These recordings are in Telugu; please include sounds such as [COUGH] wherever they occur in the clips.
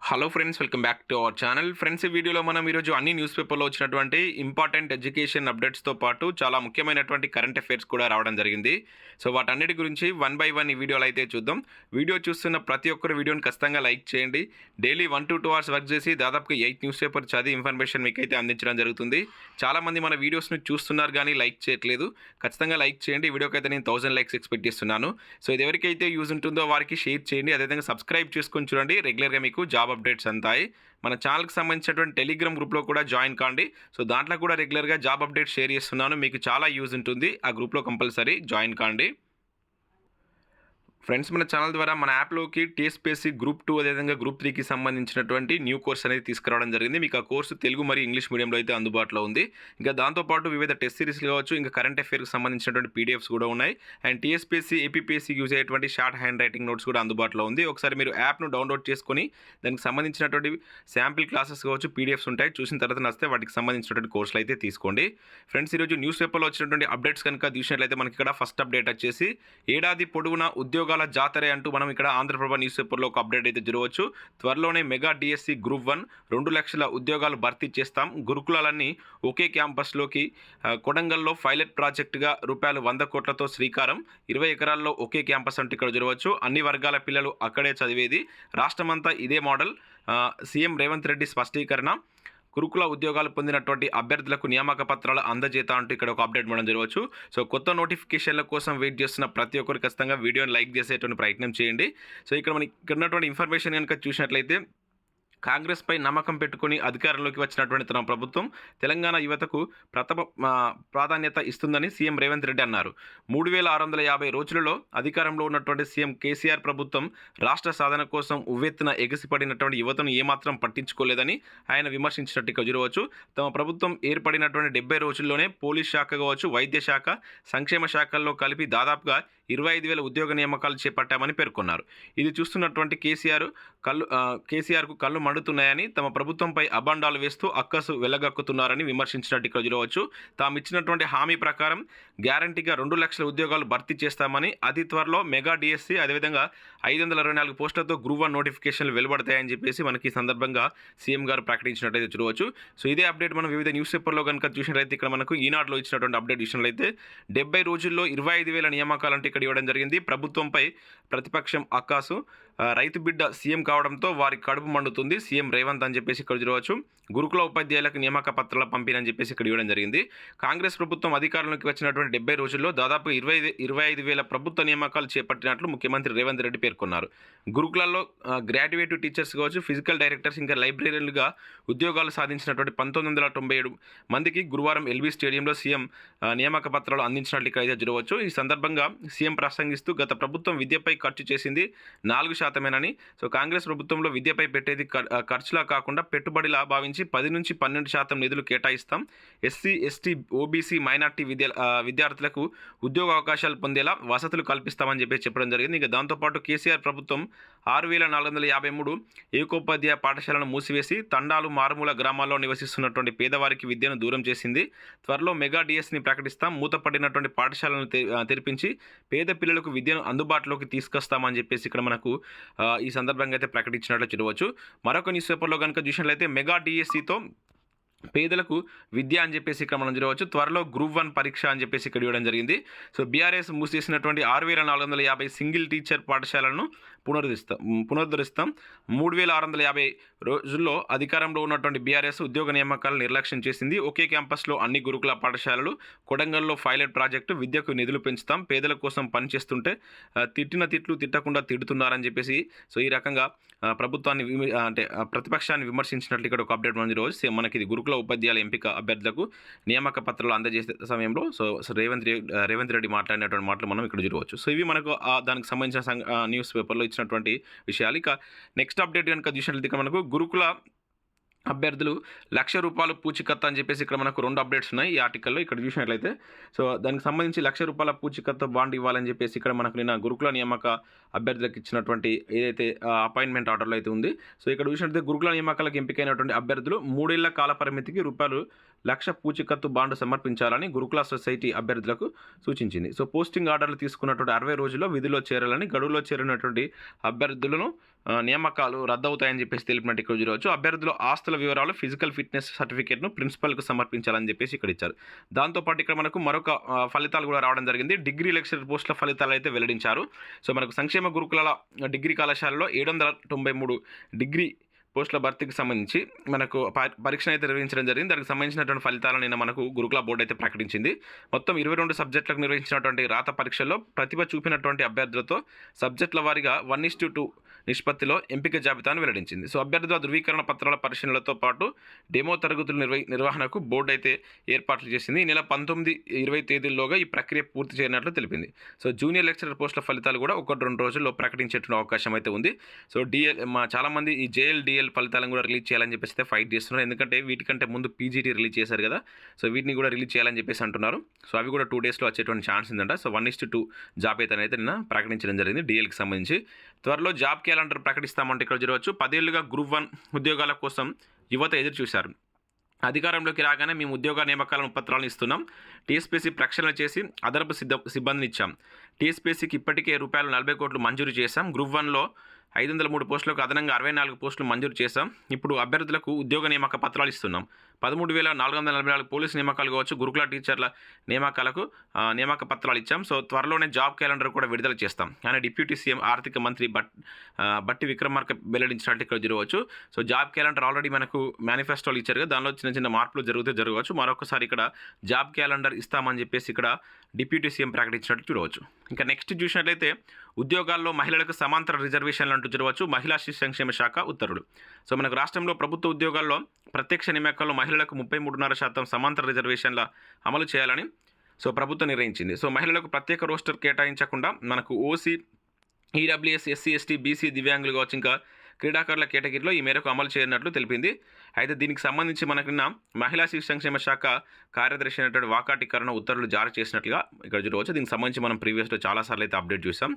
Hello friends welcome back to our channel friends ఈ వీడియోలో మనం ఈరోజు అన్ని న్యూస్ పేపర్లో వచ్చినటువంటి ఇంపార్టెంట్ ఎడ్యుకేషన్ అప్డేట్స్తో పాటు చాలా ముఖ్యమైనటువంటి కరెంట్ అఫైర్స్ కూడా రావడం జరిగింది. సో వాటన్నిటి గురించి వన్ బై వన్ ఈ వీడియోలో అయితే చూద్దాం. వీడియో చూస్తున్న ప్రతి ఒక్కరు వీడియోని ఖచ్చితంగా లైక్ చేయండి. Daily one to two hours work చేసి దాదాపుగా ఎయిట్ న్యూస్ పేపర్ చదివి ఇన్ఫర్మేషన్ మీకు అయితే అందించడం జరుగుతుంది. చాలామంది మన వీడియోస్ని చూస్తున్నారు కానీ లైక్ చేయట్లేదు. ఖచ్చితంగా లైక్ చేయండి. ఈ వీడియోకి అయితే నేను థౌసండ్ లైక్స్ ఎక్స్పెక్ట్ చేస్తున్నాను. సో ఇది ఎవరికైతే యూజ్ ఉంటుందో వారికి షేర్ చేయండి. అదేవిధంగా సబ్స్క్రైబ్ చేసుకొని చూడండి. రెగ్యులర్గా మీకు జాబ్ అప్డేట్స్ అంతాయి. మన ఛానల్కి సంబంధించినటువంటి టెలిగ్రామ్ గ్రూప్లో కూడా జాయిన్ కాండి. సో దాంట్లో కూడా రెగ్యులర్గా జాబ్ అప్డేట్స్ షేర్ చేస్తున్నాను. మీకు చాలా యూజ్ ఉంటుంది. ఆ గ్రూప్లో కంపల్సరీ జాయిన్ కాండి. ఫ్రెండ్స్ మన ఛానల్ ద్వారా మన యాప్లోకి టీఎస్పీఎస్సీ గ్రూప్ టూ అదేవిధంగా గ్రూప్ త్రీకి సంబంధించినటువంటి న్యూ కోర్స్ అనేది తీసుకురావడం జరిగింది. మీకు ఆ కోర్సు తెలుగు మరియు ఇంగ్లీష్ మీడియంలో అయితే అందుబాటులో ఉంది. ఇంకా దాంతోపాటు వివిధ టెస్ట్ సిరీస్ కావచ్చు ఇంకా కరెంట్ అఫైర్కి సంబంధించినటువంటి పీడిఎఫ్స్ కూడా ఉన్నాయి. అండ్ టీఎస్పీఎస్సీ ఏపీఎస్సీ యూజ్ అయ్యేటువంటి షార్ట్ హ్యాండ్ రైటింగ్ నోట్స్ కూడా అందుబాటులో ఉంది. ఒకసారి మీరు యాప్ను డౌన్లోడ్ చేసుకొని దానికి సంబంధించినటువంటి శాంపిల్ క్లాసెస్ కావచ్చు పీడిఎఫ్స్ ఉంటాయి. చూసిన తర్వాత నచ్చితే వాటికి సంబంధించినటువంటి కోర్సులు అయితే తీసుకోండి. ఫ్రెండ్స్ ఈరోజు న్యూస్ పేపర్లో వచ్చినటువంటి అప్డేట్స్ కనుక చూసినట్లయితే మనకి ఇక్కడ ఫస్ట్ అప్డేట్ వచ్చేసి ఏడాది పొడవునా ఉద్యోగాల జాతరే అంటూ మనం ఇక్కడ ఆంధ్రప్రభ న్యూస్ పేపర్లో ఒక అప్డేట్ అయితే చూడవచ్చు త్వరలోనే మెగా డిఎస్సి గ్రూప్ వన్ రెండు లక్షల ఉద్యోగాలు భర్తీ చేస్తాం. గురుకులాలన్నీ ఒకే క్యాంపస్లోకి కొడంగల్లో పైలట్ ప్రాజెక్టుగా రూపాయలు వంద కోట్లతో శ్రీకారం. ఇరవై ఎకరాల్లో ఒకే క్యాంపస్ అంటూ ఇక్కడ చూడవచ్చు అన్ని వర్గాల పిల్లలు అక్కడే చదివేది. రాష్ట్రమంతా ఇదే మోడల్. సీఎం రేవంత్ రెడ్డి స్పష్టీకరణ. గురుకుల ఉద్యోగాలు పొందినటువంటి అభ్యర్థులకు నియామక పత్రాలు అందజేత అంటూ ఇక్కడ ఒక అప్డేట్ మనం జరగవచ్చు. సో కొత్త నోటిఫికేషన్ల కోసం వెయిట్ చేస్తున్న ప్రతి ఒక్కరు ఖచ్చితంగా వీడియోని లైక్ చేసేటువంటి ప్రయత్నం చేయండి. సో ఇక్కడ మనకి ఇక్కడ ఉన్నటువంటి ఇన్ఫర్మేషన్ కనుక చూసినట్లయితే కాంగ్రెస్పై నమ్మకం పెట్టుకుని అధికారంలోకి వచ్చినటువంటి తన ప్రభుత్వం తెలంగాణ యువతకు ప్రథమ ప్రాధాన్యత ఇస్తుందని సీఎం రేవంత్ రెడ్డి అన్నారు. మూడు వేల ఆరు వందల యాభై రోజులలో అధికారంలో ఉన్నటువంటి సీఎం కేసీఆర్ ప్రభుత్వం రాష్ట్ర సాధన కోసం ఉవ్వెత్తున ఎగసిపడినటువంటి యువతను ఏమాత్రం పట్టించుకోలేదని ఆయన విమర్శించినట్టు చూడవచ్చు తమ ప్రభుత్వం ఏర్పడినటువంటి డెబ్బై రోజుల్లోనే పోలీస్ శాఖ కావచ్చు వైద్య శాఖ సంక్షేమ శాఖల్లో కలిపి దాదాపుగా ఇరవై ఐదు వేల ఉద్యోగ నియామకాలు చేపట్టామని పేర్కొన్నారు. ఇది చూస్తున్నటువంటి కేసీఆర్ కళ్ళు కేసీఆర్కు కళ్ళు మండుతున్నాయని తమ ప్రభుత్వంపై అబాండాలు వేస్తూ అక్కసు వెళ్ళగక్కుతున్నారని విమర్శించినట్టు ఇక్కడ చూడవచ్చు. తాము ఇచ్చినటువంటి హామీ ప్రకారం గ్యారంటీగా రెండు లక్షల ఉద్యోగాలు భర్తీ చేస్తామని అతి త్వరలో మెగా డిఎస్సి అదేవిధంగా ఐదు వందల అరవై నాలుగు పోస్టులతో గ్రూప్ వన్ నోటిఫికేషన్లు వెలువడతాయని చెప్పేసి మనకి ఈ సందర్భంగా సీఎం గారు ప్రకటించినట్టయితే చూడవచ్చు. సో ఇదే అప్డేట్ మనం వివిధ న్యూస్ పేపర్లో కనుక చూసినట్లయితే ఇక్కడ మనకు ఈనాడులో ఇచ్చినటువంటి అప్డేట్ విషయంలో డెబ్బై రోజుల్లో ఇరవై ఐదు వేల నియామకాలంటే ఇక్కడ ఇవ్వడం జరిగింది. ప్రభుత్వంపై ప్రతిపక్షం అక్కాసు. రైతు బిడ్డ సీఎం కావడంతో వారి కడుపు మండుతుంది. సీఎం రేవంత్ అని చెప్పేసి ఇక్కడ చూడవచ్చు. గురుకుల ఉపాధ్యాయులకు నియామక పత్రాల పంపిణీ అని చెప్పేసి ఇక్కడ ఇవ్వడం జరిగింది. కాంగ్రెస్ ప్రభుత్వం అధికారంలోకి వచ్చినటువంటి డెబ్బై రోజుల్లో దాదాపు ఇరవై ఇరవై ఐదు వేల ప్రభుత్వ నియామకాలు చేపట్టినట్లు ముఖ్యమంత్రి రేవంత్ రెడ్డి పేర్కొన్నారు. గురుకులాల్లో గ్రాడ్యుయేట్ టీచర్స్ కావచ్చు ఫిజికల్ డైరెక్టర్స్ ఇంకా లైబ్రరీలుగా ఉద్యోగాలు సాధించినటువంటి పంతొమ్మిది వందల తొంభై ఏడు మందికి గురువారం ఎల్బీ స్టేడియంలో సీఎం నియామక పత్రాలు అందించినట్లు ఇక్కడ అయితే చూడవచ్చు. ఈ సందర్భంగా సీఎం ప్రసంగిస్తూ గత ప్రభుత్వం విద్యపై ఖర్చు చేసింది నాలుగు శాతం శాతమేనని. సో కాంగ్రెస్ ప్రభుత్వంలో విద్యపై పెట్టేది ఖర్- ఖర్చులా కాకుండా పెట్టుబడిలా భావించి పది నుంచి పన్నెండు శాతం నిధులు కేటాయిస్తాం. ఎస్సీ ఎస్టీ ఓబీసీ మైనార్టీ విద్య విద్యార్థులకు ఉద్యోగ అవకాశాలు పొందేలా వసతులు కల్పిస్తామని చెప్పేసి చెప్పడం జరిగింది. ఇక దాంతోపాటు కేసీఆర్ ప్రభుత్వం ఆరు వేల నాలుగు వందల యాభై మూడు ఏకోపాధ్యాయ పాఠశాలను మూసివేసి తండాలు మారుమూల గ్రామాల్లో నివసిస్తున్నటువంటి పేదవారికి విద్యను దూరం చేసింది. త్వరలో మెగా డిఎస్ని ప్రకటిస్తాం. మూతపడినటువంటి పాఠశాలను తెరిపించి పేద పిల్లలకు విద్యను అందుబాటులోకి తీసుకొస్తామని చెప్పేసి ఇక్కడ మనకు ఈ సందర్భంగా అయితే ప్రకటించినట్లు చూడవచ్చు. మరొక న్యూస్ పేపర్లో కనుక చూసినట్లయితే మెగా డిఎస్సితో పేదలకు విద్య అని చెప్పేసి ఇక్కడ మనం చూడవచ్చు. త్వరలో గ్రూప్ వన్ పరీక్ష అని చెప్పేసి ఇక్కడ ఇవ్వడం జరిగింది. సో బీఆర్ఎస్ మూసేసినటువంటి ఆరు వేల నాలుగు వందల యాభై సింగిల్ టీచర్ పాఠశాలను పునరుద్ధరిస్తాం పునరుద్ధరిస్తాం. మూడు వేల ఆరు వందల యాభై రోజుల్లో అధికారంలో ఉన్నటువంటి బీఆర్ఎస్ ఉద్యోగ నియామకాలను నిర్లక్ష్యం చేసింది. ఒకే క్యాంపస్లో అన్ని గురుకుల పాఠశాలలు కొడంగల్లో పైలట్ ప్రాజెక్టు విద్యకు నిధులు పెంచుతాం. పేదల కోసం పనిచేస్తుంటే తిట్టిన తిట్లు తిట్టకుండా తిడుతున్నారని చెప్పేసి సో ఈ రకంగా ప్రభుత్వాన్ని అంటే ప్రతిపక్షాన్ని విమర్శించినట్లు ఇక్కడ ఒక అప్డేట్ ఉంది రోజు. మనకి ఇది గురుకుల ఉపాధ్యాయుల ఎంపిక అభ్యర్థులకు నియామక పత్రాలు అందజేసే సమయంలో సో రేవంత్ రేవంత్ రెడ్డి మాట్లాడినటువంటి మాటలు మనం ఇక్కడ చూడవచ్చు. సో ఇవి మనకు ఆ దానికి సంబంధించిన న్యూస్ పేపర్లో ఇచ్చినటువంటి విషయాలు. ఇక నెక్స్ట్ అప్డేట్ కనుక చూసినట్లయితే మనకు గురుకుల అభ్యర్థులు లక్ష రూపాయలు పూచికత్త అని చెప్పేసి ఇక్కడ మనకు రెండు అప్డేట్స్ ఉన్నాయి ఈ ఆర్టికల్లో ఇక్కడ చూసినట్లయితే. సో దానికి సంబంధించి లక్ష రూపాయల పూచికత్త బాండ్ ఇవ్వాలని చెప్పేసి ఇక్కడ మనకు నిన్న గురుకుల నియామక అభ్యర్థులకు ఇచ్చినటువంటి ఏదైతే అపాయింట్మెంట్ ఆర్డర్లో అయితే ఉంది. సో ఇక్కడ చూసినట్లయితే గురుకుల నియామకాలకు ఎంపికైనటువంటి అభ్యర్థులు మూడేళ్ళ కాల పరిమితికి రూపాయలు లక్ష పూచికత్తు బాండ్ సమర్పించాలని గురుకుల సొసైటీ అభ్యర్థులకు సూచించింది. సో పోస్టింగ్ ఆర్డర్లు తీసుకున్నటువంటి అరవై రోజుల్లో విధుల్లో చేరాలని గడువులో చేరినటువంటి అభ్యర్థులను నియామకాలు రద్దవుతాయని చెప్పేసి తెలిపినట్టు ఇక్కడ చూడవచ్చు. అభ్యర్థుల ఆస్తుల వివరాలు ఫిజికల్ ఫిట్నెస్ సర్టిఫికేట్ను ప్రిన్సిపల్కు సమర్పించాలని చెప్పేసి ఇక్కడ ఇచ్చారు. దాంతోపాటు ఇక్కడ మనకు మరొక ఫలితాలు కూడా రావడం జరిగింది. డిగ్రీ లెక్చరర్ పోస్టుల ఫలితాలు అయితే వెల్లడించారు. సో మనకు సంక్షేమ గురుకులాల డిగ్రీ కళాశాలలో ఏడు వందల తొంభై మూడు డిగ్రీ పోస్టుల భర్తీకి సంబంధించి మనకు ప- పరీక్షను అయితే నిర్వహించడం జరిగింది. దానికి సంబంధించినటువంటి ఫలితాలను నిన్న మనకు గురుకుల బోర్డు అయితే ప్రకటించింది. మొత్తం ఇరవై రెండు సబ్జెక్టులకు నిర్వహించినటువంటి రాత పరీక్షల్లో ప్రతిభ చూపినటువంటి అభ్యర్థులతో సబ్జెక్టుల వారీగా వన్ ఇస్ టూ నిష్పత్తిలో ఎంపిక జాబితాను వెల్లడించింది. సో అభ్యర్థుల ధృవీకరణ పత్రాల పరిశీలనలతో పాటు డెమో తరగతుల నిర్వ నిర్వహణకు బోర్డు అయితే ఏర్పాట్లు చేసింది. ఈ నెల పంతొమ్మిది ఇరవై తేదీల్లోగా ఈ ప్రక్రియ పూర్తి చేయనట్లు తెలిపింది. సో జూనియర్ లెక్చరర్ పోస్టుల ఫలితాలు కూడా ఒకటి రెండు రోజుల్లో ప్రకటించేటువంటి అవకాశం అయితే ఉంది. సో డిఎల్ మా చాలామంది ఈ జేఎల్ డిఎల్ ఫలితాలను కూడా రిలీజ్ చేయాలని చెప్పేసి అయితే ఫైట్ చేస్తున్నారు. ఎందుకంటే వీటికంటే ముందు పీజీటీ రిలీజ్ చేశారు కదా. సో వీటిని కూడా రిలీజ్ చేయాలని చెప్పేసి అంటున్నారు. సో అవి కూడా టూ డేస్లో వచ్చేటువంటి ఛాన్స్ ఉందంట. సో వన్ ఇస్ట్ టూ జాబ్ అయితే అయితే నిన్న ప్రకటించడం జరిగింది డిఎల్కి సంబంధించి. త్వరలో జాబ్ క్యాలెండర్ ప్రకటిస్తామంటే ఇక్కడ చూడవచ్చు. పదేళ్ళుగా గ్రూప్ వన్ ఉద్యోగాల కోసం యువత ఎదురు చూశారు. అధికారంలోకి రాగానే మేము ఉద్యోగ నియామకాలను పత్రాలను ఇస్తున్నాం. టీఎస్పీసీ ప్రక్షాళన చేసి అదనపు సిద్ధ సిబ్బందిని ఇచ్చాం. టీఎస్పీసీకి ఇప్పటికే రూపాయలు నలభై కోట్లు మంజూరు చేశాం. గ్రూప్ వన్లో ఐదు వందల మూడు పోస్టులకు అదనంగా అరవై నాలుగు పోస్టులు మంజూరు చేశాం. ఇప్పుడు అభ్యర్థులకు ఉద్యోగ నియామక పత్రాలు ఇస్తున్నాం. పదమూడు వేల నాలుగు వందల నలభై నాలుగు పోలీసు నియామకాలు కావచ్చు గురుకుల టీచర్ల నియామకాలకు నియామక పత్రాలు ఇచ్చాం. సో త్వరలోనే జాబ్ క్యాలెండర్ కూడా విడుదల చేస్తాం. అని డిప్యూటీ సీఎం ఆర్థిక మంత్రి బట్ బట్టి విక్రమార్క వెల్లడించినట్టు ఇక్కడ జరగవచ్చు. సో జాబ్ క్యాలెండర్ ఆల్రెడీ మనకు మేనిఫెస్టోలు ఇచ్చారు కదా. దానిలో చిన్న చిన్న మార్పులు జరుగుతూ జరగవచ్చు. మరొకసారి ఇక్కడ జాబ్ క్యాలెండర్ ఇస్తామని చెప్పేసి ఇక్కడ డిప్యూటీ సీఎం ప్రకటించినట్టు చూడవచ్చు. ఇంకా నెక్స్ట్ చూసినట్లయితే ఉద్యోగాల్లో మహిళలకు సమాంతర రిజర్వేషన్లు అంటూ చూడవచ్చు మహిళా శిశు సంక్షేమ శాఖ ఉత్తర్వులు. సో మనకు రాష్ట్రంలో ప్రభుత్వ ఉద్యోగాల్లో ప్రత్యక్ష నియామకాల్లో మహిళలకు ముప్పై మూడున్నర శాతం సమాంతర రిజర్వేషన్ల అమలు చేయాలని సో ప్రభుత్వం నిర్ణయించింది. సో మహిళలకు ప్రత్యేక రోస్టర్ కేటాయించకుండా మనకు OC EWS SC ST BC దివ్యాంగులు కావచ్చు ఇంకా క్రీడాకారుల కేటగిరీలో ఈ మేరకు అమలు చేయనున్నట్లు తెలిపింది. అయితే దీనికి సంబంధించి మనకు నిన్న మహిళా శిశు సంక్షేమ శాఖ కార్యదర్శి అయినటువంటి వాకాటీకరణ ఉత్తర్వులు జారీ చేసినట్లుగా ఇక్కడ చూడవచ్చు. దీనికి సంబంధించి మనం ప్రీవియస్లో చాలాసార్లు అయితే అప్డేట్ చూసాం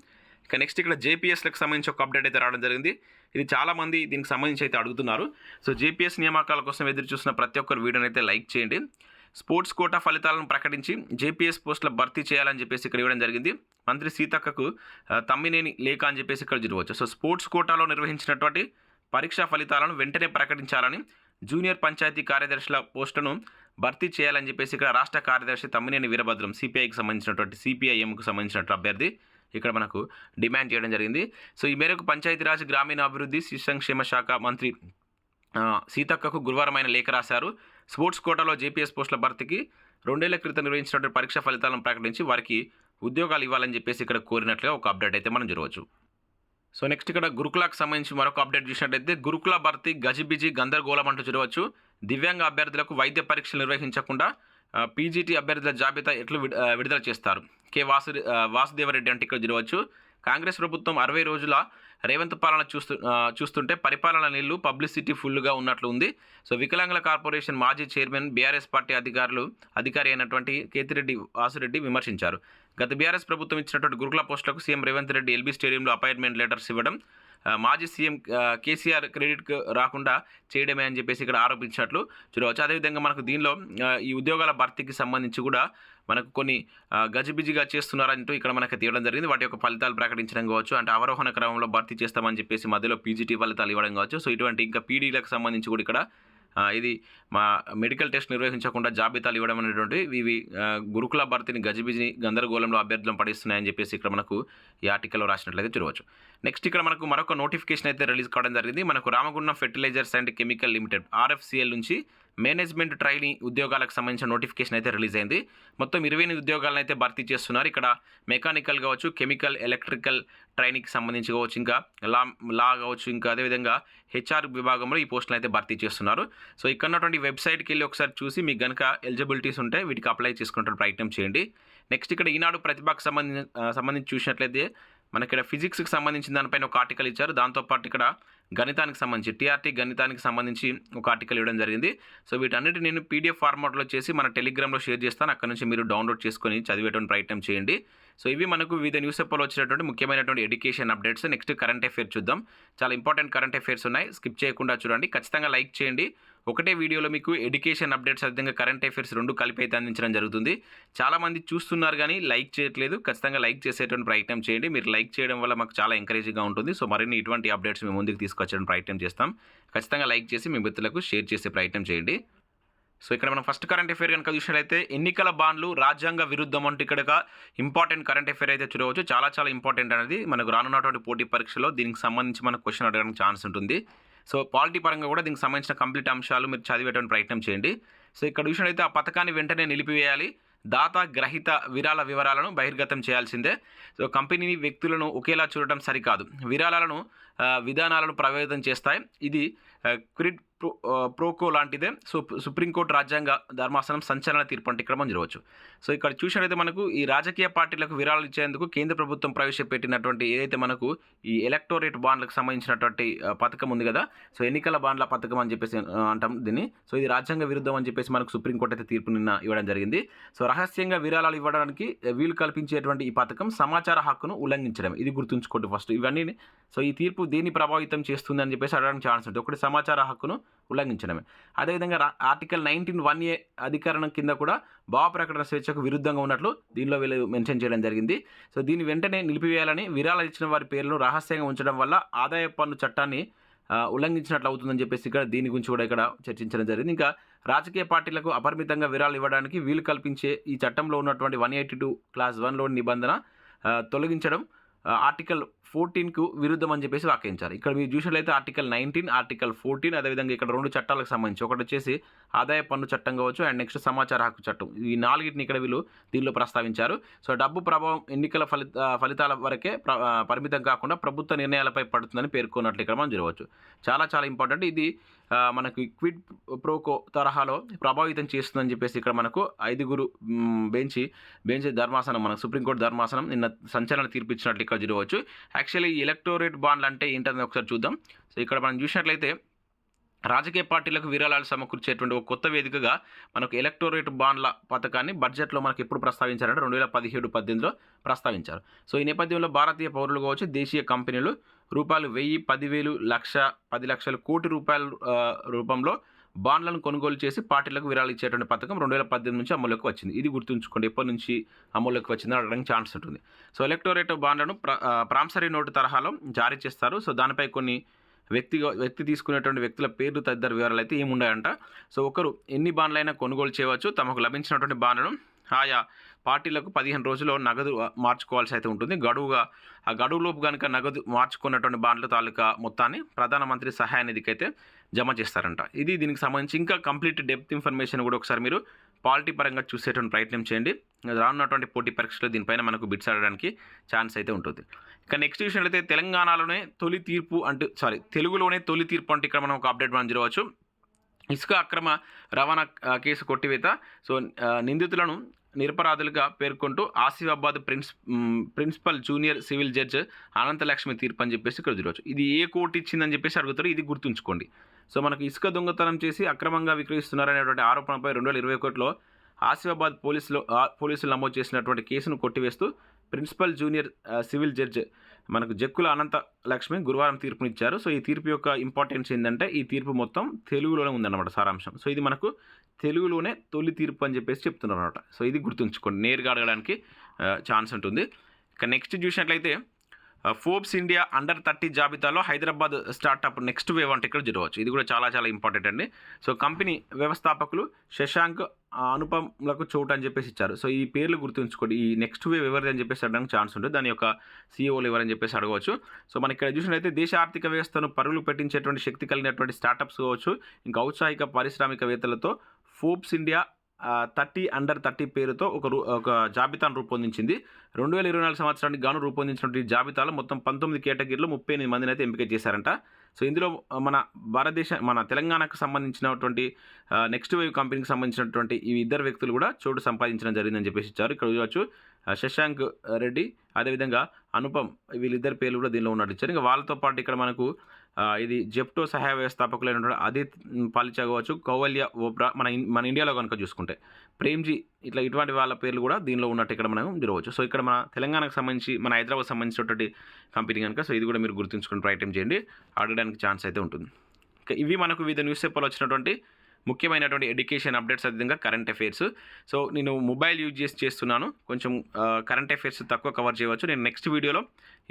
ఇక నెక్స్ట్ ఇక్కడ జేపీఎస్లకు సంబంధించి ఒక అప్డేట్ అయితే రావడం జరిగింది. ఇది చాలామంది దీనికి సంబంధించి అయితే అడుగుతున్నారు. సో జేపీఎస్ నియామకాల కోసం ఎదురు చూసిన ప్రతి ఒక్కరు వీడియోని అయితే లైక్ చేయండి. స్పోర్ట్స్ కోటా ఫలితాలను ప్రకటించి జేపీఎస్ పోస్టుల భర్తీ చేయాలని చెప్పేసి ఇక్కడ ఇవ్వడం జరిగింది. మంత్రి సీతక్కకు తమ్మినేని లేఖ అని చెప్పేసి ఇక్కడ చూడవచ్చు సో స్పోర్ట్స్ కోటాలో నిర్వహించినటువంటి పరీక్షా ఫలితాలను వెంటనే ప్రకటించాలని జూనియర్ పంచాయతీ కార్యదర్శుల పోస్టును భర్తీ చేయాలని చెప్పేసి ఇక్కడ రాష్ట్ర కార్యదర్శి తమ్మినేని వీరభద్రం సిపిఐకి సంబంధించినటువంటి సిపిఐఎంకు సంబంధించినటువంటి అభ్యర్థి ఇక్కడ మనకు డిమాండ్ చేయడం జరిగింది. సో ఈ మేరకు పంచాయతీరాజ్ గ్రామీణాభివృద్ధి శిశు సంక్షేమ శాఖ మంత్రి సీతక్కకు గురువారం ఆయన లేఖ రాశారు. స్పోర్ట్స్ కోటాలో జేపీఎస్ పోస్టుల భర్తీకి రెండేళ్ళ క్రితం నిర్వహించినటువంటి పరీక్ష ఫలితాలను ప్రకటించి వారికి ఉద్యోగాలు ఇవ్వాలని చెప్పేసి ఇక్కడ కోరినట్లుగా ఒక అప్డేట్ అయితే మనం చూడవచ్చు. సో నెక్స్ట్ ఇక్కడ గురుకులకు సంబంధించి మరొక అప్డేట్ చూసినట్టయితే గురుకుల భర్తీ గజిబిజి గందరగోళం అంటూ చూడవచ్చు. దివ్యాంగ అభ్యర్థులకు వైద్య పరీక్షలు నిర్వహించకుండా పీజీటీ అభ్యర్థుల జాబితా ఎట్లు విడుదల చేస్తారు. కె వాసు వాసుదేవరెడ్డి అంటే ఇక్కడ చూడవచ్చు. కాంగ్రెస్ ప్రభుత్వం అరవై రోజుల రేవంత్ పాలన చూస్తూ చూస్తుంటే పరిపాలన నీళ్ళు పబ్లిసిటీ ఫుల్గా ఉన్నట్లు ఉంది సో వికలాంగుల కార్పొరేషన్ మాజీ చైర్మన్ బీఆర్ఎస్ పార్టీ అధికారులు అధికారి అయినటువంటి కేతిరెడ్డి వాసురెడ్డి విమర్శించారు. గత బీఆర్ఎస్ ప్రభుత్వం ఇచ్చినటువంటి గురుకుల పోస్టులకు సీఎం రేవంత్ రెడ్డి ఎల్బీ స్టేడియంలో అపాయింట్మెంట్ లెటర్స్ ఇవ్వడం మాజీ సీఎం కేసీఆర్ క్రెడిట్ రాకుండా చేయడమే అని చెప్పేసి ఇక్కడ ఆరోపించినట్లు చూడవచ్చు. అదేవిధంగా మనకు దీనిలో ఈ ఉద్యోగాల భర్తీకి సంబంధించి కూడా మనకు కొన్ని గజిబిజిగా చేస్తున్నారంటూ ఇక్కడ మనకు తీయడం జరిగింది. వాటి యొక్క ఫలితాలు ప్రకటించడం కావచ్చు అంటే అవరోహణ క్రమంలో భర్తీ చేస్తామని చెప్పేసి మధ్యలో పీజీటీ ఫలితాలు ఇవ్వడం కావచ్చు. సో ఇటువంటి ఇంకా పీడీలకు సంబంధించి కూడా ఇక్కడ ఇది మా మెడికల్ టెస్ట్ నిర్వహించకుండా జాబితాలు ఇవ్వడం అనేటువంటి ఇవి గురుకుల భర్తీని గజిబిజిని గందరగోళంలో అభ్యర్థులను పడిస్తున్నాయని చెప్పేసి ఇక్కడ మనకు ఈ ఆర్టికల్లో రాసినట్లయితే చూడవచ్చు. నెక్స్ట్ ఇక్కడ మనకు మరొక నోటిఫికేషన్ అయితే రిలీజ్ కావడం జరిగింది. మనకు Ramagundam fertilisers and chemical limited RFCL నుంచి మేనేజ్మెంట్ ట్రైనీ ఉద్యోగాలకు సంబంధించిన నోటిఫికేషన్ అయితే రిలీజ్ అయింది. మొత్తం ఇరవై ఎనిమిది ఉద్యోగాలను అయితే భర్తీ చేస్తున్నారు. ఇక్కడ మెకానికల్ కావచ్చు కెమికల్ ఎలక్ట్రికల్ ట్రైనింగ్కి సంబంధించి కావచ్చు ఇంకా లా లా కావచ్చు ఇంకా అదేవిధంగా హెచ్ఆర్ విభాగంలో ఈ పోస్టులు అయితే భర్తీ చేస్తున్నారు. సో ఇక్కడ ఉన్నటువంటి వెబ్సైట్కి వెళ్ళి ఒకసారి చూసి మీకు కనుక ఎలిజిబిలిటీస్ ఉంటే వీటికి అప్లై చేసుకునే ప్రయత్నం చేయండి. నెక్స్ట్ ఇక్కడ ఈనాడు ప్రతిభకు సంబంధించి సంబంధించి చూసినట్లయితే మనకి ఇక్కడ ఫిజిక్స్కి సంబంధించిన దానిపైన ఒక ఆర్టికల్ ఇచ్చారు. దాంతోపాటు ఇక్కడ గణితానికి సంబంధించి టీఆర్టీ గణితానికి సంబంధించి ఒక ఆర్టికల్ ఇవ్వడం జరిగింది. సో వీటన్నిటి నేను పీడిఎఫ్ ఫార్మాట్లో చేసి మన టెలిగ్రామ్లో షేర్ చేస్తాను. అక్కడ నుంచి మీరు డౌన్లోడ్ చేసుకొని చదివేటువంటి ప్రయత్నం చేయండి. సో ఇవి మనకు వివిధ న్యూస్ పేపర్లో వచ్చినటువంటి ముఖ్యమైనటువంటి education updates. Next current affair చూద్దాం. చాలా ఇంపార్టెంట్ కరెంట్ అఫేర్స్ ఉన్నాయి. స్కిప్ చేయకుండా చూడండి. ఖచ్చితంగా లైక్ చేయండి. ఒకటే వీడియోలో మీకు ఎడ్యుకేషన్ అప్డేట్స్ అదేవిధంగా కరెంట్ అఫేర్స్ రెండు కలిపి అయితే అందించడం జరుగుతుంది. చాలామంది చూస్తున్నారు కానీ లైక్ చేయట్లేదు. ఖచ్చితంగా లైక్ చేసేటువంటి ప్రయత్నం చేయండి. మీరు లైక్ చేయడం వల్ల మాకు చాలా ఎంకరేజింగ్గా ఉంటుంది. సో మరిన్ని ఇటువంటి అప్డేట్స్ మేము ముందుకు తీసుకొచ్చడం ప్రయత్నం చేస్తాం. ఖచ్చితంగా లైక్ చేసి మీ మిత్రులకు షేర్ చేసే ప్రయత్నం చేయండి. సో ఇక్కడ మనం ఫస్ట్ కరెంట్ అఫేర్ కనుక చూసినట్లయితే ఎన్నికల బాండ్లు రాజ్యాంగ విరుద్ధం అంటే ఇక్కడ ఇంపార్టెంట్ కరెంట్ అఫేర్ అయితే చూడవచ్చు. చాలా చాలా ఇంపార్టెంట్ అనేది మనకు రానున్నటువంటి పోటీ పరీక్షలో దీనికి సంబంధించి మనకు క్వశ్చన్ అడగడానికి ఛాన్స్ ఉంటుంది. సో పాలిటీ పరంగా కూడా దీనికి సంబంధించిన కంప్లీట్ అంశాలు మీరు చదివేటువంటి ప్రయత్నం చేయండి. సో ఇక్కడ చూసినట్లయితే ఆ పథకాన్ని వెంటనే నిలిపివేయాలి. దాత గ్రహీత విరాళ వివరాలను బహిర్గతం చేయాల్సిందే. సో కంపెనీ వ్యక్తులను ఒకేలా చూడటం సరికాదు. విరాళాలను విధానాలను ప్రభావితం చేస్తాయి. ఇది ఆ, ప్రో ప్రోకో లాంటిదే. సో సుప్రీంకోర్టు రాజ్యాంగ ధర్మాసనం సంచలన తీర్పు అంటే ఇక్కడ మనం చూడవచ్చు. సో ఇక్కడ చూసినట్లయితే మనకు ఈ రాజకీయ పార్టీలకు విరాళాలు ఇచ్చేందుకు కేంద్ర ప్రభుత్వం ప్రవేశపెట్టినటువంటి ఏదైతే మనకు ఈ ఎలక్టోరేట్ బాండ్లకు సంబంధించినటువంటి పథకం ఉంది కదా సో ఎన్నికల బాండ్ల పథకం అని చెప్పేసి అంటాం దీన్ని. సో ఇది రాజ్యాంగ విరుద్ధం అని చెప్పేసి మనకు సుప్రీంకోర్టు అయితే తీర్పు నిన్న ఇవ్వడం జరిగింది. సో రహస్యంగా విరాళాలు ఇవ్వడానికి వీలు కల్పించేటువంటి ఈ పథకం సమాచార హక్కును ఉల్లంఘించడం. ఇది గుర్తుంచుకోండి ఫస్ట్. ఇవన్నీ సో ఈ తీర్పు దేన్ని ప్రభావితం చేస్తుంది అని చెప్పేసి అడగడానికి ఛాన్స్ ఉంటుంది. ఒకటి సమాచార హక్కును ఉల్లంఘించడమే. అదేవిధంగా రా- ఆర్టికల్ నైన్టీన్ వన్ ఏ అధికరణం కింద కూడా భావ ప్రకటన స్వేచ్ఛకు విరుద్ధంగా ఉన్నట్లు దీనిలో వీళ్ళు మెన్షన్ చేయడం జరిగింది. సో దీన్ని వెంటనే నిలిపివేయాలని విరాళాలు ఇచ్చిన వారి పేర్లను రహస్యంగా ఉంచడం వల్ల ఆదాయ పన్ను చట్టాన్ని ఉల్లంఘించినట్లు అవుతుందని చెప్పేసి ఇక్కడ దీని గురించి కూడా ఇక్కడ చర్చించడం జరిగింది. ఇంకా రాజకీయ పార్టీలకు అపరిమితంగా విరాళాలు ఇవ్వడానికి వీలు కల్పించే ఈ చట్టంలో ఉన్నటువంటి వన్ ఎయిటీ టూ క్లాస్ వన్లోని నిబంధన తొలగించడం ఆర్టికల్ ఫోర్టీన్కు విరుద్ధం అని చెప్పేసి వ్యాఖ్యించారు ఇక్కడ మీరు చూసినట్లయితే ఆర్టికల్ నైన్టీన్ ఆర్టికల్ ఫోర్టీన్ అదేవిధంగా ఇక్కడ రెండు చట్టాలకు సంబంధించి ఒకటి వచ్చేసి ఆదాయ పన్ను చట్టం కావచ్చు అండ్ నెక్స్ట్ సమాచార హక్కు చట్టం. ఈ నాలుగిటిని ఇక్కడ వీళ్ళు దీనిలో ప్రస్తావించారు. సో డబ్బు ప్రభావం ఎన్నికల ఫలిత ఫలితాల వరకే పరిమితం కాకుండా ప్రభుత్వ నిర్ణయాలపై పడుతుందని పేర్కొన్నట్లు ఇక్కడ మనం చూడవచ్చు. చాలా చాలా ఇంపార్టెంట్. ఇది మనకు మనకి క్విడ్ ప్రోకో తరహాలో ప్రభావితం చేస్తుందని చెప్పేసి ఇక్కడ మనకు ఐదుగురు బెంచి బెంచ్ ధర్మాసనం మనకు సుప్రీంకోర్టు ధర్మాసనం నిన్న సంచలన తీర్పు ఇచ్చినట్లు ఇక్కడ చూడవచ్చు. యాక్చువల్లీ ఎలక్టోరేట్ బాండ్లు అంటే ఏంటనేది ఒకసారి చూద్దాం. సో ఇక్కడ మనం చూసినట్లయితే రాజకీయ పార్టీలకు విరాళాలు సమకూర్చేటువంటి ఒక కొత్త వేదికగా మనకు ఎలక్టోరేట్ బాండ్ల పథకాన్ని బడ్జెట్లో మనకు ఎప్పుడు ప్రస్తావించారంటే రెండు వేల పదిహేడు పద్దెనిమిదిలో ప్రస్తావించారు. సో ఈ నేపథ్యంలో భారతీయ పౌరులు కావచ్చు దేశీయ కంపెనీలు రూపాయలు వెయ్యి పదివేలు లక్ష పది లక్షల కోటి రూపాయల రూపంలో బాండ్లను కొనుగోలు చేసి పార్టీలకు విరాళాలు ఇచ్చేటువంటి పథకం రెండు వేల పద్దెనిమిది నుంచి అమలులోకి వచ్చింది. ఇది గుర్తుంచుకోండి ఎప్పటి నుంచి అమలులోకి వచ్చిందని అడగడానికి ఛాన్స్ ఉంటుంది. సో ఎలక్టోరేట్ బాండ్లను ప్ర నోటు తరహాలో జారీ చేస్తారు. సో దానిపై కొన్ని వ్యక్తిగా వ్యక్తి తీసుకునేటువంటి వ్యక్తుల పేర్లు తదితర వివరాలు అయితే ఏముండాయంట. సో ఒకరు ఎన్ని బాండ్లైనా కొనుగోలు చేయవచ్చు. తమకు లభించినటువంటి బాండ్లను ఆయా పార్టీలకు పదిహేను రోజుల్లో నగదు మార్చుకోవాల్సి అయితే ఉంటుంది. గడువుగా ఆ గడువులోపు కనుక నగదు మార్చుకున్నటువంటి బాండ్ల తాలూకా మొత్తాన్ని ప్రధానమంత్రి సహాయ నిధికి అయితే జమ చేస్తారంట. ఇది దీనికి సంబంధించి ఇంకా కంప్లీట్ డెప్త్ ఇన్ఫర్మేషన్ కూడా ఒకసారి మీరు పాలిటీ పరంగా చూసేటువంటి ప్రయత్నం చేయండి. రానున్నటువంటి పోటీ పరీక్షలో దీనిపైన మనకు బిట్స్ ఆడడానికి ఛాన్స్ అయితే ఉంటుంది. ఇక నెక్స్ట్ విషయం అయితే తెలంగాణలోనే తొలి తీర్పు అంటే సారీ తెలుగులోనే తొలి తీర్పు అంటే ఇక్కడ మనం ఒక అప్డేట్ మనం చూడవచ్చు. ఇసుక అక్రమ రవాణా కేసు కొట్టివేత సో నిందితులను నిరపరాధులుగా పేర్కొంటూ Asifabad prince principal junior civil judge Ananthalakshmi తీర్పు అని చెప్పేసి ఇక్కడ చూడవచ్చు. ఇది ఏ కోర్టు ఇచ్చిందని చెప్పేసి అడుగుతారు ఇది గుర్తుంచుకోండి. సో మనకు ఇసుక దొంగతనం చేసి అక్రమంగా విక్రయిస్తున్నారనేటువంటి ఆరోపణపై రెండు వేల ఇరవై ఒకటిలో ఆసిఫాబాద్ పోలీసులు పోలీసులు నమోదు చేసినటువంటి కేసును కొట్టివేస్తూ ప్రిన్సిపల్ జూనియర్ సివిల్ జడ్జ్ మనకు జక్కుల అనంత లక్ష్మి గురువారం తీర్పునిచ్చారు. సో ఈ తీర్పు యొక్క ఇంపార్టెన్స్ ఏంటంటే ఈ తీర్పు మొత్తం తెలుగులోనే ఉందన్నమాట సారాంశం. సో ఇది మనకు తెలుగులోనే తొలి తీర్పు అని చెప్పేసి చెప్తున్నారు అనమాట సో ఇది గుర్తుంచుకోండి. నేరుగా అడగడానికి ఛాన్స్ ఉంటుంది. ఇక నెక్స్ట్ చూసినట్లయితే ఫోర్బ్స్ ఇండియా అండర్ థర్టీ జాబితాలో హైదరాబాద్ స్టార్టప్ నెక్స్ట్ వేవ్ అంటే ఇక్కడ జరగవచ్చు. ఇది కూడా చాలా చాలా ఇంపార్టెంట్ అండి. సో కంపెనీ వ్యవస్థాపకులు శశాంక్ అనుపములకు చోటు అని చెప్పేసి ఇచ్చారు. సో ఈ పేర్లు గుర్తుంచుకోండి. ఈ నెక్స్ట్ వేవ్ ఎవరిది అని చెప్పేసి అడగడానికి ఛాన్స్ ఉంటుంది. దాని యొక్క సీఈఓలు ఎవరని చెప్పేసి అడగవచ్చు. సో మన ఇక్కడ చూసినట్లయితే దేశ ఆర్థిక వ్యవస్థను పరుగులు పెట్టించేటువంటి శక్తి కలిగినటువంటి స్టార్టప్స్ కావచ్చు ఇంకా ఔత్సాహిక పారిశ్రామికవేత్తలతో Forbes India thirty under thirty పేరుతో ఒక రూ ఒక జాబితాను రూపొందించింది. రెండు వేల ఇరవై నాలుగు సంవత్సరానికి గాను రూపొందించినటువంటి జాబితాలో మొత్తం పంతొమ్మిది కేటగిరీలో ముప్పై ఎనిమిది మందిని అయితే ఎంపిక చేశారంట. సో ఇందులో మన భారతదేశ మన తెలంగాణకు సంబంధించినటువంటి నెక్స్ట్ వేవ్ కంపెనీకి సంబంధించినటువంటి ఈ ఇద్దరు వ్యక్తులు కూడా చోటు సంపాదించడం జరిగిందని చెప్పేసి ఇచ్చారు. ఇక్కడ చూడవచ్చు శశాంక్ రెడ్డి అదేవిధంగా అనుపమ్ వీళ్ళిద్దరి పేర్లు కూడా దీనిలో ఉన్నట్టు ఇచ్చారు. ఇంకా వాళ్ళతో పాటు ఇక్కడ మనకు ఇది జెప్టో సహాయ వ్యవస్థాపకులైనటువంటి అదిత్ పాలిచా కావచ్చు కౌవల్య ఓబ్రా మన మన ఇండియాలో కనుక చూసుకుంటే ప్రేమ్జీ ఇట్లా ఇటువంటి వాళ్ళ పేర్లు కూడా దీనిలో ఉన్నట్టు ఇక్కడ మనం చూడవచ్చు. సో ఇక్కడ మన తెలంగాణకు సంబంధించి మన హైదరాబాద్ సంబంధించినటువంటి కంపెనీ కనుక సో ఇది కూడా మీరు గుర్తుంచుకుని ప్రయత్నం చేయండి. ఆడడానికి ఛాన్స్ అయితే ఉంటుంది. ఇవి మనకు వివిధ న్యూస్ పేపర్లో వచ్చినటువంటి ముఖ్యమైనటువంటి ఎడ్యుకేషన్ అప్డేట్స్ అదేవిధంగా కరెంట్ అఫైర్స్ సో నేను మొబైల్ యూజ్ చేసి చేస్తున్నాను. కొంచెం కరెంట్ అఫైర్స్ తక్కువ కవర్ చేయవచ్చు. నేను నెక్స్ట్ వీడియోలో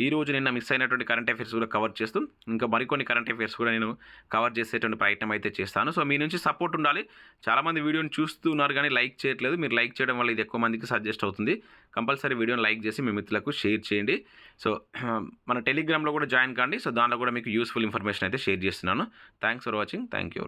ఈ రోజు నిన్న మిస్ అయినటువంటి కరెంట్ అఫైర్స్ కూడా కవర్ చేస్తూ ఇంకా మరికొన్ని కరెంట్ అఫైర్స్ కూడా నేను కవర్ చేసేటువంటి ప్రయత్నం అయితే చేస్తాను. సో మీ నుంచి సపోర్ట్ ఉండాలి. చాలామంది వీడియోని చూస్తున్నారు కానీ లైక్ చేయట్లేదు. మీరు లైక్ చేయడం వల్ల ఇది ఎక్కువ మందికి సజెస్ట్ అవుతుంది. కంపల్సరీ వీడియోని లైక్ చేసి మీ మిత్రులకు షేర్ చేయండి. సో [CLEARS THROAT] మన టెలిగ్రామ్లో కూడా జాయిన్ కాండి. సో దానిలో కూడా మీకు యూస్ఫుల్ ఇన్ఫర్మేషన్ అయితే షేర్ చేస్తున్నాను. Thanks for watching thank you